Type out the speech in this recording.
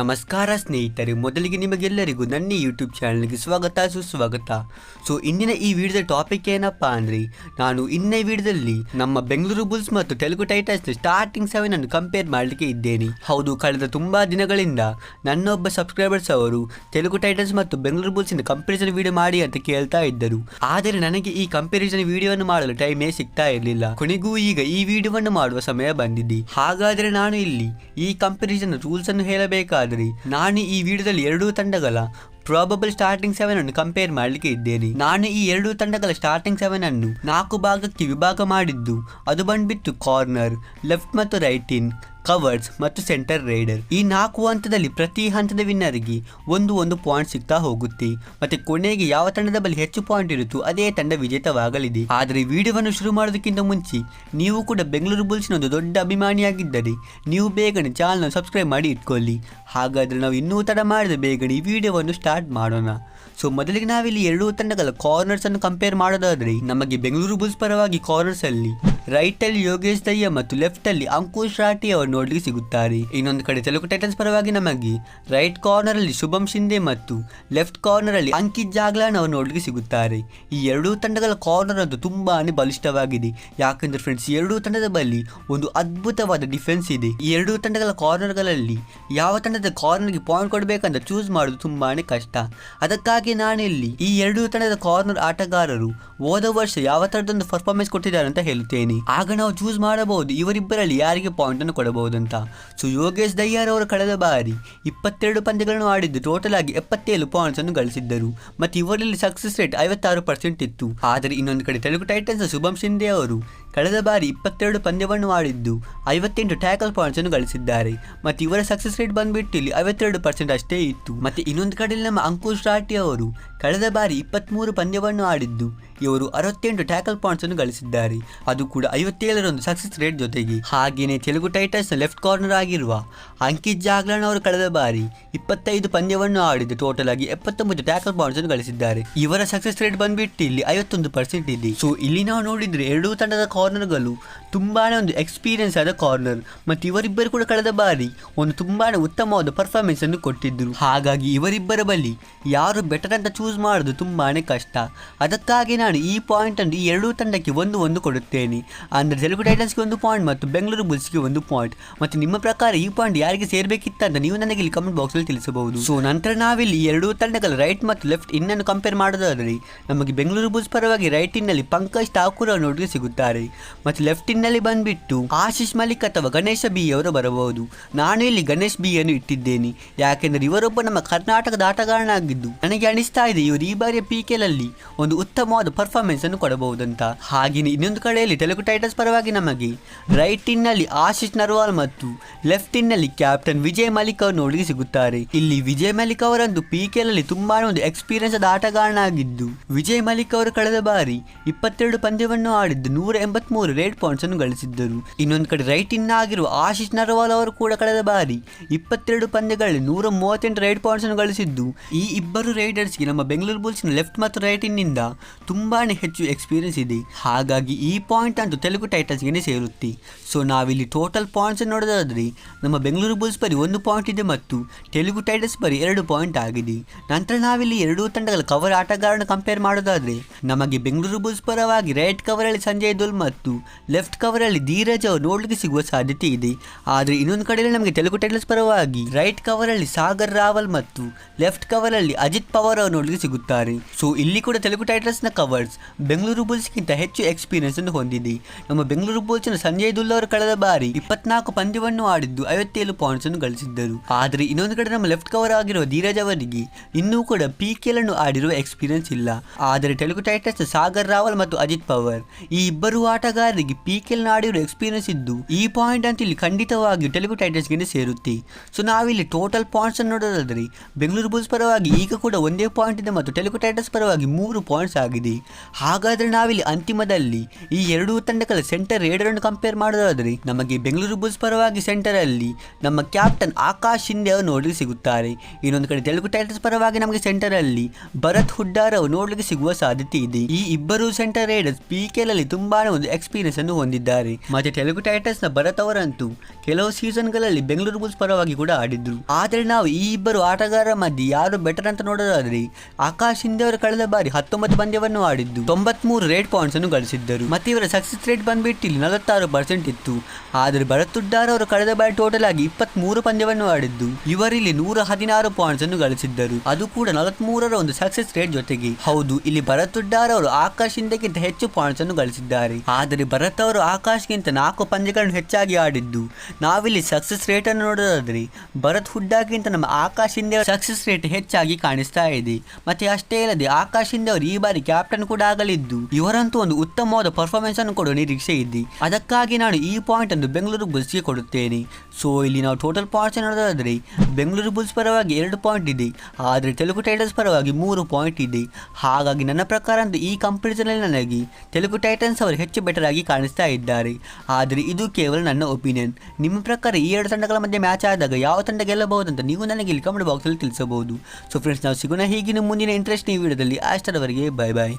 ನಮಸ್ಕಾರ ಸ್ನೇಹಿತರೆ, ಮೊದಲಿಗೆ ನಿಮಗೆಲ್ಲರಿಗೂ ನನ್ನ ಯೂಟ್ಯೂಬ್ ಚಾನಲ್ಗೆ ಸ್ವಾಗತ, ಸುಸ್ವಾಗತ. ಸೊ ಇಂದಿನ ಈ ವಿಡಿಯೋದ ಟಾಪಿಕ್ ಏನಪ್ಪಾ ಅಂದ್ರೆ, ನಾನು ಇನ್ನೇ ವಿಡಿಯೋದಲ್ಲಿ ನಮ್ಮ ಬೆಂಗಳೂರು ಬುಲ್ಸ್ ಮತ್ತು ತೆಲುಗು ಟೈಟನ್ಸ್ ಸ್ಟಾರ್ಟಿಂಗ್ ಸೆವೆನ್ ಅನ್ನು ಕಂಪೇರ್ ಮಾಡಲಿಕ್ಕೆ ಇದ್ದೇನೆ. ಹೌದು, ಕಳೆದ ತುಂಬಾ ದಿನಗಳಿಂದ ನನ್ನೊಬ್ಬ ಸಬ್ಸ್ಕ್ರೈಬರ್ಸ್ ಅವರು ತೆಲುಗು ಟೈಟನ್ಸ್ ಮತ್ತು ಬೆಂಗಳೂರು ಬುಲ್ಸ್ ಇಂದ ಕಂಪ್ಯಾರಿಸನ್ ವಿಡಿಯೋ ಮಾಡಿ ಅಂತ ಕೇಳ್ತಾ ಇದ್ದರು. ಆದರೆ ನನಗೆ ಈ ಕಂಪೇರಿಸನ್ ವಿಡಿಯೋವನ್ನು ಮಾಡಲು ಟೈಮೇ ಸಿಗ್ತಾ ಇರಲಿಲ್ಲ. ಕೊನೆಗೂ ಈಗ ಈ ವಿಡಿಯೋವನ್ನು ಮಾಡುವ ಸಮಯ ಬಂದಿದೆ. ಹಾಗಾದರೆ ನಾನು ಇಲ್ಲಿ ಈ ಕಂಪ್ಯಾರಿಸನ್ ರೂಲ್ಸ್ ಅನ್ನು ನಾನು ಈ ವಿಡಿಯೋದಲ್ಲಿ ಎರಡೂ ತಂಡಗಳ ಪ್ರಾಬಬಲ್ ಸ್ಟಾರ್ಟಿಂಗ್ ಸೆವೆನ್ ಅನ್ನು ಕಂಪೇರ್ ಮಾಡಲಿಕ್ಕೆ ಇದ್ದೇನೆ. ನಾನು ಈ ಎರಡೂ ತಂಡಗಳ ಸ್ಟಾರ್ಟಿಂಗ್ ಸೆವೆನ್ ಅನ್ನು ನಾಲ್ಕು ಭಾಗಕ್ಕೆ ವಿಭಾಗ ಮಾಡಿದ್ದು. ಅದು ಬಂದ್ಬಿಟ್ಟು ಕಾರ್ನರ್ ಲೆಫ್ಟ್ ಮತ್ತು ರೈಟ್ ಇನ್ ಕವರ್ಸ್ ಮತ್ತು ಸೆಂಟರ್ ರೈಡರ್ ಈ ನಾಲ್ಕು ಹಂತದಲ್ಲಿ ಪ್ರತಿ ಹಂತದ ವಿನ್ನರ್ಗೆ ಒಂದು ಒಂದು ಪಾಯಿಂಟ್ ಸಿಗ್ತಾ ಹೋಗುತ್ತೆ. ಮತ್ತೆ ಕೊನೆಗೆ ಯಾವ ತಂಡದ ಬಳಿ ಹೆಚ್ಚು ಪಾಯಿಂಟ್ ಇರುತ್ತೋ ಅದೇ ತಂಡ ವಿಜೇತವಾಗಲಿದೆ. ಆದರೆ ವಿಡಿಯೋವನ್ನು ಶುರು ಮಾಡೋದಕ್ಕಿಂತ ಮುಂಚೆ ನೀವು ಕೂಡ ಬೆಂಗಳೂರು ಬುಲ್ಸ್ನ ಒಂದು ದೊಡ್ಡ ಅಭಿಮಾನಿಯಾಗಿದ್ದರೆ ನೀವು ಬೇಗನೆ ಚಾನಲ್ನ ಸಬ್ಸ್ಕ್ರೈಬ್ ಮಾಡಿ ಇಟ್ಕೊಳ್ಳಿ. ಹಾಗಾದರೆ ನಾವು ಇನ್ನೂ ತಡ ಮಾಡಿದ ಬೇಗನೆ ಈ ವಿಡಿಯೋವನ್ನು ಸ್ಟಾರ್ಟ್ ಮಾಡೋಣ. ಸೊ ಮೊದಲಿಗೆ ನಾವಿಲ್ಲಿ ಎರಡೂ ತಂಡಗಳ ಕಾರ್ನರ್ಸ್ ಅನ್ನು ಕಂಪೇರ್ ಮಾಡೋದಾದ್ರೆ ನಮಗೆ ಬೆಂಗಳೂರು ಬುಲ್ಸ್ ಪರವಾಗಿ ಕಾರ್ನರ್ಸ್ ಅಲ್ಲಿ ರೈಟ್ ಅಲ್ಲಿ ಯೋಗೇಶ್ ದಯ್ಯ ಮತ್ತು ಲೆಫ್ಟ್ ಅಲ್ಲಿ ಅಂಕುಶ್ ರಾಠಿ ಅವರು ನೋಡ್ಲಿಕ್ಕೆ ಸಿಗುತ್ತಾರೆ. ಇನ್ನೊಂದು ಕಡೆ ತೆಲುಗು ಟೈಟನ್ಸ್ ಪರವಾಗಿ ನಮಗೆ ರೈಟ್ ಕಾರ್ನರ್ ಅಲ್ಲಿ ಶುಭಂ ಶಿಂದೆ ಮತ್ತು ಲೆಫ್ಟ್ ಕಾರ್ನರ್ ಅಲ್ಲಿ ಅಂಕಿತ್ ಜಾಗ್ಲಾನ್ ಅವರು ನೋಡ್ಲಿಕ್ಕೆ ಸಿಗುತ್ತಾರೆ. ಈ ಎರಡೂ ತಂಡಗಳ ಕಾರ್ನರ್ ಅಂತೂ ತುಂಬಾನೇ ಬಲಿಷ್ಠವಾಗಿದೆ. ಯಾಕಂದ್ರೆ ಫ್ರೆಂಡ್ಸ್ ಎರಡೂ ತಂಡದ ಬಳಿ ಒಂದು ಅದ್ಭುತವಾದ ಡಿಫೆನ್ಸ್ ಇದೆ. ಈ ಎರಡೂ ತಂಡಗಳ ಕಾರ್ನರ್ಗಳಲ್ಲಿ ಯಾವ ತಂಡದ ಕಾರ್ನರ್ಗೆ ಪಾಯಿಂಟ್ ಕೊಡಬೇಕಂತ ಚೂಸ್ ಮಾಡೋದು ತುಂಬಾನೇ ಕಷ್ಟ. ಅದಕ್ಕಾಗಿ ನಾನಿಲ್ಲಿ ಈ ಎರಡೂ ತಂಡದ ಕಾರ್ನರ್ ಆಟಗಾರರು ಹೋದ ವರ್ಷ ಯಾವ ತರದೊಂದು ಪರ್ಫಾರ್ಮೆನ್ಸ್ ಕೊಟ್ಟಿದ್ದಾರೆ ಅಂತ ಹೇಳ್ತೇನೆ ಆಗ ನಾವು ಚೂಸ್ ಮಾಡಬಹುದು. ಇವರಿಬ್ಬರಲ್ಲಿ ಯಾರಿಗೆ ಪಾಯಿಂಟ್ ಅನ್ನು ಕೊಡಬಹುದು ಅಂತ ಸೊ ಯೋಗೇಶ್ ದಯ್ಯಾರ್ ಅವರು ಕಳೆದ ಬಾರಿ ಇಪ್ಪತ್ತೆರಡು ಪಂದ್ಯಗಳನ್ನು ಆಡಿದ್ದು ಟೋಟಲ್ ಆಗಿ ಎಪ್ಪತ್ತೇಳು ಪಾಯಿಂಟ್ಸ್ ಅನ್ನು ಗಳಿಸಿದ್ದರು. ಮತ್ತು ಇವರಲ್ಲಿ ಸಕ್ಸಸ್ ರೇಟ್ ಐವತ್ತಾರು ಪರ್ಸೆಂಟ್ ಇತ್ತು. ಆದರೆ ಇನ್ನೊಂದು ಕಡೆ ತೆಲುಗು ಟೈಟನ್ಸ್ ಶುಭಂ ಶಿಂದೆ ಅವರು ಕಳೆದ ಬಾರಿ ಇಪ್ಪತ್ತೆರಡು ಪಂದ್ಯವನ್ನು ಆಡಿದ್ದು ಐವತ್ತೆಂಟು ಟ್ಯಾಕಲ್ ಪಾಯಿಂಟ್ಸ್ ಅನ್ನು ಗಳಿಸಿದ್ದಾರೆ. ಮತ್ತು ಇವರ ಸಕ್ಸಸ್ ರೇಟ್ ಬಂದ್ಬಿಟ್ಟು ಇಲ್ಲಿ ಐವತ್ತೆರಡು ಪರ್ಸೆಂಟ್ ಅಷ್ಟೇ ಇತ್ತು. ಮತ್ತೆ ಇನ್ನೊಂದು ಕಡೆಯಲ್ಲಿ ನಮ್ಮ ಅಂಕುಶ್ ರಾಠಿ ಅವರು ಕಳೆದ ಬಾರಿ ಇಪ್ಪತ್ತ್ಮೂರು ಪಂದ್ಯವನ್ನು ಆಡಿದ್ದು, ಇವರು ಅರವತ್ತೆಂಟು ಟ್ಯಾಕಲ್ ಪಾಯಿಂಟ್ಸ್ ಅನ್ನು ಗಳಿಸಿದ್ದಾರೆ. ಅದು ಕೂಡ ಐವತ್ತೇಳರೊಂದು ಸಕ್ಸಸ್ ರೇಟ್ ಜೊತೆಗೆ. ಹಾಗೆಯೇ ತೆಲುಗು ಟೈಟನ್ಸ್ ಲೆಫ್ಟ್ ಕಾರ್ನರ್ ಆಗಿರುವ ಅಂಕಿತ್ ಜಾಗ್ಲಾನ್ ಅವರು ಕಳೆದ ಬಾರಿ ಇಪ್ಪತ್ತೈದು ಪಂದ್ಯವನ್ನು ಆಡಿದ್ದು ಟೋಟಲ್ ಆಗಿ ಎಪ್ಪತ್ತೊಂಬತ್ತು ಟ್ಯಾಕಲ್ ಪಾಯಿಂಟ್ಸ್ ಅನ್ನು ಗಳಿಸಿದ್ದಾರೆ. ಇವರ ಸಕ್ಸಸ್ ರೇಟ್ ಬಂದ್ಬಿಟ್ಟು ಇಲ್ಲಿ ಐವತ್ತೊಂದು ಪರ್ಸೆಂಟ್ ಇದೆ. ಸೊ ಇಲ್ಲಿ ನಾವು ನೋಡಿದ್ರೆ ಎರಡೂ ತಂಡದ हॉनर गलू ತುಂಬಾನೇ ಒಂದು ಎಕ್ಸ್ಪೀರಿಯನ್ಸ್ ಆದ ಕಾರ್ನರ್ ಮತ್ತು ಇವರಿಬ್ಬರು ಕೂಡ ಕಳೆದ ಬಾರಿ ಒಂದು ತುಂಬಾ ಉತ್ತಮವಾದ ಪರ್ಫಾರ್ಮೆನ್ಸ್ ಅನ್ನು ಕೊಟ್ಟಿದ್ದರು ಹಾಗಾಗಿ ಇವರಿಬ್ಬರ ಬಳಿ ಯಾರು ಬೆಟರ್ ಅಂತ ಚೂಸ್ ಮಾಡೋದು ತುಂಬಾ ಕಷ್ಟ. ಅದಕ್ಕಾಗಿ ನಾನು ಈ ಪಾಯಿಂಟ್ ಅನ್ನು ಈ ಎರಡೂ ತಂಡಕ್ಕೆ ಒಂದು ಒಂದು ಕೊಡುತ್ತೇನೆ. ಅಂದರೆ ತೆಲುಗು ಟೈಟನ್ಸ್ಗೆ ಒಂದು ಪಾಯಿಂಟ್ ಮತ್ತು ಬೆಂಗಳೂರು ಬುಲ್ಸ್ಗೆ ಒಂದು ಪಾಯಿಂಟ್ ಮತ್ತು ನಿಮ್ಮ ಪ್ರಕಾರ ಈ ಪಾಯಿಂಟ್ ಯಾರಿಗೆ ಸೇರ್ಬೇಕಿತ್ತಂತ ನೀವು ನನಗೆ ಇಲ್ಲಿ ಕಮೆಂಟ್ ಬಾಕ್ಸಲ್ಲಿ ತಿಳಿಸಬಹುದು. ಸೊ ನಂತರ ನಾವಿಲ್ಲಿ ಎರಡೂ ತಂಡಗಳ ರೈಟ್ ಮತ್ತು ಲೆಫ್ಟ್ ಇನ್ನನ್ನು ಕಂಪೇರ್ ಮಾಡೋದಾದರೆ ನಮಗೆ ಬೆಂಗಳೂರು ಬುಲ್ಸ್ ಪರವಾಗಿ ರೈಟ್ ಇನ್ನಲ್ಲಿ ಪಂಕಜ್ ಠಾಕೂರ್ ಅವರು ನೋಡಿಗೆ ಸಿಗುತ್ತಾರೆ. ಮತ್ತು ಲೆಫ್ಟ್ ಇನ್ನಲ್ಲಿ ಬಂದ್ಬಿಟ್ಟು ಆಶೀಶ್ ಮಲಿಕ್ ಅಥವಾ ಗಣೇಶ ಬಿ ಅವರು ಬರಬಹುದು. ನಾನು ಇಲ್ಲಿ ಗಣೇಶ್ ಬಿ ಅನ್ನು ಇಟ್ಟಿದ್ದೇನೆ. ಯಾಕೆಂದರೆ ಇವರೊಬ್ಬ ನಮ್ಮ ಕರ್ನಾಟಕದ ಆಟಗಾರನಾಗಿದ್ದು, ನನಗೆ ಅನಿಸ್ತಾ ಇದೆ ಇವರು ಈ ಬಾರಿಯ ಪಿ ಕೆಲಲ್ಲಿ ಒಂದು ಉತ್ತಮವಾದ ಪರ್ಫಾರ್ಮೆನ್ಸ್ ಅನ್ನು ಕೊಡಬಹುದಂತ. ಹಾಗೆಯೇ ಇನ್ನೊಂದು ಕಡೆಯಲ್ಲಿ ತೆಲುಗು ಟೈಟಲ್ಸ್ ಪರವಾಗಿ ನಮಗೆ ರೈಟ್ ಇನ್ನಲ್ಲಿ ಆಶೀಶ್ ನರ್ವಾಲ್ ಮತ್ತು ಲೆಫ್ಟ್ ಇನ್ನಲ್ಲಿ ಕ್ಯಾಪ್ಟನ್ ವಿಜಯ್ ಮಲಿಕ್ ಅವರು ನೋಡಿಗೆ ಸಿಗುತ್ತಾರೆ. ಇಲ್ಲಿ ವಿಜಯ್ ಮಲಿಕ್ ಅವರಂದು ಪಿ ಕೆಲಲ್ಲಿ ತುಂಬಾನೇ ಒಂದು ಎಕ್ಸ್ಪೀರಿಯನ್ಸ್ ಆದ ಆಟಗಾರನಾಗಿದ್ದು, ವಿಜಯ್ ಮಲಿಕ್ ಅವರು ಕಳೆದ ಬಾರಿ ಇಪ್ಪತ್ತೆರಡು ಪಂದ್ಯವನ್ನು ಆಡಿದ್ದು ನೂರ ಎಂಬತ್ಮೂರು ರೇಡ್ ಪಾಯಿಂಟ್ಸ್ ಅನ್ನು ಗಳಿಸಿದ್ದರು. ಇನ್ನೊಂದು ಕಡೆ ರೈಟ್ ಇನ್ ಆಗಿರುವ ಆಶಿಶ್ ನರ್ವಾಲ್ ಅವರು ಕೂಡ ಕಳೆದ ಬಾರಿ ಇಪ್ಪತ್ತೆರಡು ಪಂದ್ಯಗಳಲ್ಲಿ ನೂರ ಮೂವತ್ತೆಂಟು ರೈಡ್ ಪಾಯಿಂಟ್ಸ್ ಅನ್ನು ಗಳಿಸಿದ್ದು. ಈ ಇಬ್ಬರು ರೈಡರ್ಸ್ಗೆ ನಮ್ಮ ಬೆಂಗಳೂರು ಬುಲ್ಸ್ನ ಲೆಫ್ಟ್ ಮತ್ತು ರೈಟ್ ಇನ್ನಿಂದ ತುಂಬಾನೇ ಹೆಚ್ಚು ಎಕ್ಸ್ಪೀರಿಯನ್ಸ್ ಇದೆ. ಹಾಗಾಗಿ ಈ ಪಾಯಿಂಟ್ ಅಂತೂ ತೆಲುಗು ಟೈಟನ್ಸ್ಗೆ ಸೇರುತ್ತೆ. ಸೊ, ನಾವಿಲ್ಲಿ ಟೋಟಲ್ ಪಾಯಿಂಟ್ಸ್ ನೋಡೋದಾದ್ರೆ ನಮ್ಮ ಬೆಂಗಳೂರು ಬುಲ್ಸ್ ಬರಿ ಒಂದು ಪಾಯಿಂಟ್ ಇದೆ ಮತ್ತು ತೆಲುಗು ಟೈಟನ್ಸ್ ಬರಿ ಎರಡು ಪಾಯಿಂಟ್ ಆಗಿದೆ. ನಂತರ ನಾವಿಲ್ಲಿ ಎರಡೂ ತಂಡಗಳ ಕವರ್ ಆಟಗಾರನ ಕಂಪೇರ್ ಮಾಡೋದಾದ್ರೆ, ನಮಗೆ ಬೆಂಗಳೂರು ಬುಲ್ಸ್ ಪರವಾಗಿ ರೈಟ್ ಅಲ್ಲಿ ಸಂಜಯ್ ದುಲ್ ಮತ್ತು ಲೆಫ್ಟ್ ಕವರಲ್ಲಿ ಧೀರಜ್ ಅವರು ನೋಡ್ಲಿಕ್ಕೆ ಸಿಗುವ ಸಾಧ್ಯತೆ ಇದೆ. ಆದರೆ ಇನ್ನೊಂದು ಕಡೆಯಲ್ಲಿ ನಮಗೆ ತೆಲುಗು ಟೈಟಲ್ಸ್ ಪರವಾಗಿ ರೈಟ್ ಕವರಲ್ಲಿ ಸಾಗರ್ ರಾವಲ್ ಮತ್ತು ಲೆಫ್ಟ್ ಕವರಲ್ಲಿ ಅಜಿತ್ ಪವಾರ್ ಅವರು ನೋಡ್ಲಿಕ್ಕೆ ಸಿಗುತ್ತಾರೆ. ಸೊ ಇಲ್ಲಿ ಕೂಡ ತೆಲುಗು ಟೈಟಲ್ಸ್ನ ಕವರ್ಸ್ ಬೆಂಗಳೂರು ಬುಲ್ಸ್ಗಿಂತ ಹೆಚ್ಚು ಎಕ್ಸ್ಪೀರಿಯನ್ಸ್ ಅನ್ನು ಹೊಂದಿದೆ. ನಮ್ಮ ಬೆಂಗಳೂರು ಬುಲ್ಸ್ನ ಸಂಜಯ್ ದುಲ್ ಅವರು ಕಳೆದ ಬಾರಿ ಇಪ್ಪತ್ನಾಲ್ಕು ಪಂದ್ಯವನ್ನು ಆಡಿದ್ದು ಐವತ್ತೇಳು ಪಾಯಿಂಟ್ಸ್ ಅನ್ನು ಗಳಿಸಿದ್ದರು. ಆದರೆ ಇನ್ನೊಂದು ಕಡೆ ನಮ್ಮ ಲೆಫ್ಟ್ ಕವರ್ ಆಗಿರುವ ಧೀರಜ್ ಅವರಿಗೆ ಇನ್ನೂ ಕೂಡ ಪಿ ಅನ್ನು ಆಡಿರುವ ಎಕ್ಸ್ಪೀರಿಯನ್ಸ್ ಇಲ್ಲ. ಆದರೆ ತೆಲುಗು ಟೈಟಲ್ಸ್ ಸಾಗರ್ ರಾವಲ್ ಮತ್ತು ಅಜಿತ್ ಪವರ್ ಈ ಇಬ್ಬರು ಆಟಗಾರರಿಗೆ ಪಿ ಕೆಲ್ ಆಡಿರುವ ಎಕ್ಸ್ಪೀರಿಯನ್ಸ್ ಇದ್ದು, ಈ ಪಾಯಿಂಟ್ ಅಂತ ಇಲ್ಲಿ ಖಂಡಿತವಾಗಿ ತೆಲುಗು ಟೈಟನ್ಸ್ಗೆ ಸೇರುತ್ತೆ. ಸೊ, ನಾವಿಲ್ಲಿ ಟೋಟಲ್ ಪಾಯಿಂಟ್ಸ್ ಅನ್ನು ನೋಡೋದಾದ್ರೆ, ಬೆಂಗಳೂರು ಬುಲ್ಸ್ ಪರವಾಗಿ ಈಗ ಕೂಡ ಒಂದೇ ಪಾಯಿಂಟ್ ಇದೆ ಮತ್ತು ತೆಲುಗು ಟೈಟನ್ಸ್ ಪರವಾಗಿ ಮೂರು ಪಾಯಿಂಟ್ಸ್ ಆಗಿದೆ. ಹಾಗಾದ್ರೆ ನಾವಿಲ್ಲಿ ಅಂತಿಮದಲ್ಲಿ ಈ ಎರಡೂ ತಂಡಗಳ ಸೆಂಟರ್ ರೇಡರನ್ನು ಕಂಪೇರ್ ಮಾಡೋದಾದ್ರೆ, ನಮಗೆ ಬೆಂಗಳೂರು ಬುಲ್ಸ್ ಪರವಾಗಿ ಸೆಂಟರ್ ಅಲ್ಲಿ ನಮ್ಮ ಕ್ಯಾಪ್ಟನ್ ಆಕಾಶ್ ಶಿಂದೆ ಅವರು ನೋಡಲಿಕ್ಕೆ ಸಿಗುತ್ತಾರೆ. ಇನ್ನೊಂದು ಕಡೆ ತೆಲುಗು ಟೈಟನ್ಸ್ ಪರವಾಗಿ ನಮಗೆ ಸೆಂಟರ್ ಅಲ್ಲಿ ಭರತ್ ಹುಡ್ಡಾರ್ ಅವರು ನೋಡ್ಲಿಕ್ಕೆ ಸಿಗುವ ಸಾಧ್ಯತೆ ಇದೆ. ಈ ಇಬ್ಬರು ಸೆಂಟರ್ ರೈಡರ್ಸ್ ಪಿ ಅಲ್ಲಿ ತುಂಬಾನೇ ಒಂದು ಎಕ್ಸ್ಪೀರಿಯನ್ಸ್ ಅನ್ನು ಹೊಂದಿದ್ದಾರೆ. ಗಳಿಸಿದ್ದಾರೆ ಮತ್ತೆ ತೆಲುಗು ಟೈಟನ್ಸ್ನ ಭರತ್ ಅವರಂತೂ ಕೆಲವು ಸೀಸನ್ಗಳಲ್ಲಿ ಬೆಂಗಳೂರು ಬುಲ್ಸ್ ಪರವಾಗಿ ಕೂಡ ಆಡಿದ್ರು. ಆದರೆ ನಾವು ಈ ಇಬ್ಬರು ಆಟಗಾರರ ಮಧ್ಯೆ ಯಾರು ಬೆಟರ್ ಅಂತ ನೋಡೋದಾದ್ರೆ ಆಕಾಶ್ ಹಿಂದೆ ಅವರು ಕಳೆದ ಬಾರಿ ಹತ್ತೊಂಬತ್ತು ಪಂದ್ಯವನ್ನು ಆಡಿದ್ದು, ತೊಂಬತ್ಮೂರು ರೇಟ್ ಪಾಯಿಂಟ್ಸ್ ಅನ್ನು ಗಳಿಸಿದ್ದರು. ಮತ್ತೆ ಇವರ ಸಕ್ಸಸ್ ರೇಟ್ ಬಂದ್ಬಿಟ್ಟು ಇಲ್ಲಿ ನಲವತ್ತಾರು ಪರ್ಸೆಂಟ್ ಇತ್ತು. ಆದರೆ ಭರತ್ ಉಡ್ಡಾರ್ ಅವರು ಕಳೆದ ಬಾರಿ ಟೋಟಲ್ ಆಗಿ ಇಪ್ಪತ್ಮೂರು ಪಂದ್ಯವನ್ನು ಆಡಿದ್ದು, ಇವರಿಲ್ಲಿ ನೂರ ಹದಿನಾರು ಪಾಯಿಂಟ್ಸ್ ಅನ್ನು ಗಳಿಸಿದ್ದರು. ಅದು ಕೂಡ ನಲವತ್ಮೂರರ ಒಂದು ಸಕ್ಸಸ್ ರೇಟ್ ಜೊತೆಗೆ. ಹೌದು, ಇಲ್ಲಿ ಭರತ್ ಉಡ್ಡಾರ್ ಅವರು ಆಕಾಶ್ ಹಿಂದೆಗಿಂತ ಹೆಚ್ಚು ಪಾಯಿಂಟ್ಸ್ ಅನ್ನು ಗಳಿಸಿದ್ದಾರೆ. ಆದರೆ ಭರತ್ ಅವರು ಆಕಾಶ್ಗಿಂತ ನಾಲ್ಕು ಪಂದ್ಯಗಳನ್ನು ಹೆಚ್ಚಾಗಿ ಆಡಿದ್ದು. ನಾವಿಲ್ಲಿ ಸಕ್ಸಸ್ ರೇಟನ್ನು ನೋಡೋದಾದರೆ, ಭರತ್ ಹುಡ್ಡಾಗಿಂತ ನಮ್ಮ ಆಕಾಶ್ ಹಿಂದೆ ಸಕ್ಸಸ್ ರೇಟ್ ಹೆಚ್ಚಾಗಿ ಕಾಣಿಸ್ತಾ ಇದೆ. ಮತ್ತೆ ಅಷ್ಟೇ ಇಲ್ಲದೆ ಆಕಾಶ್ ಹಿಂದೆ ಅವರು ಈ ಬಾರಿ ಕ್ಯಾಪ್ಟನ್ ಕೂಡ ಆಗಲಿದ್ದು. ಇವರಂತೂ ಒಂದು ಉತ್ತಮವಾದ ಪರ್ಫಾರ್ಮೆನ್ಸ್ ಅನ್ನು ಕೊಡುವ ನಿರೀಕ್ಷೆ ಇದೆ. ಅದಕ್ಕಾಗಿ ನಾನು ಈ ಪಾಯಿಂಟ್ ಅನ್ನು ಬೆಂಗಳೂರು ಬಸ್ಗೆ ಕೊಡುತ್ತೇನೆ ಸೊ ಇಲ್ಲಿ ನಾವು ಟೋಟಲ್ ಪಾಯಿಂಟ್ಸ್ ನೋಡೋದಾದರೆ ಬೆಂಗಳೂರು ಬುಲ್ಸ್ ಪರವಾಗಿ ಎರಡು ಪಾಯಿಂಟ್ ಇದೆ. ಆದರೆ ತೆಲುಗು ಟೈಟನ್ಸ್ ಪರವಾಗಿ ಮೂರು ಪಾಯಿಂಟ್ ಇದೆ. ಹಾಗಾಗಿ ನನ್ನ ಪ್ರಕಾರ ಅಂದರೆ ಈ ಕಂಪ್ಯಾರಿಸನಲ್ಲಿ ನನಗೆ ತೆಲುಗು ಟೈಟನ್ಸ್ ಅವರು ಹೆಚ್ಚು ಬೆಟರ್ ಆಗಿ ಕಾಣಿಸ್ತಾ ಇದ್ದಾರೆ. ಆದರೆ ಇದು ಕೇವಲ ನನ್ನ ಒಪಿನಿಯನ್ ನಿಮ್ಮ ಪ್ರಕಾರ ಈ ಎರಡು ತಂಡಗಳ ಮಧ್ಯೆ ಮ್ಯಾಚ್ ಆದಾಗ ಯಾವ ತಂಡ ಗೆಲ್ಲಬಹುದು ಅಂತ ನೀವು ನನಗೆ ಇಲ್ಲಿ ಕಮೆಂಟ್ ಬಾಕ್ಸಲ್ಲಿ ತಿಳಿಸಬಹುದು. ಸೊ ಫ್ರೆಂಡ್ಸ್ ನಾವು ಸಿಗೋಣ ಹೀಗಿನ ಮುಂದಿನ ಇಂಟ್ರೆಸ್ಟ್ ಈ ವಿಡಿಯೋದಲ್ಲಿ. ಅಷ್ಟರವರೆಗೆ ಬೈ ಬಾಯ್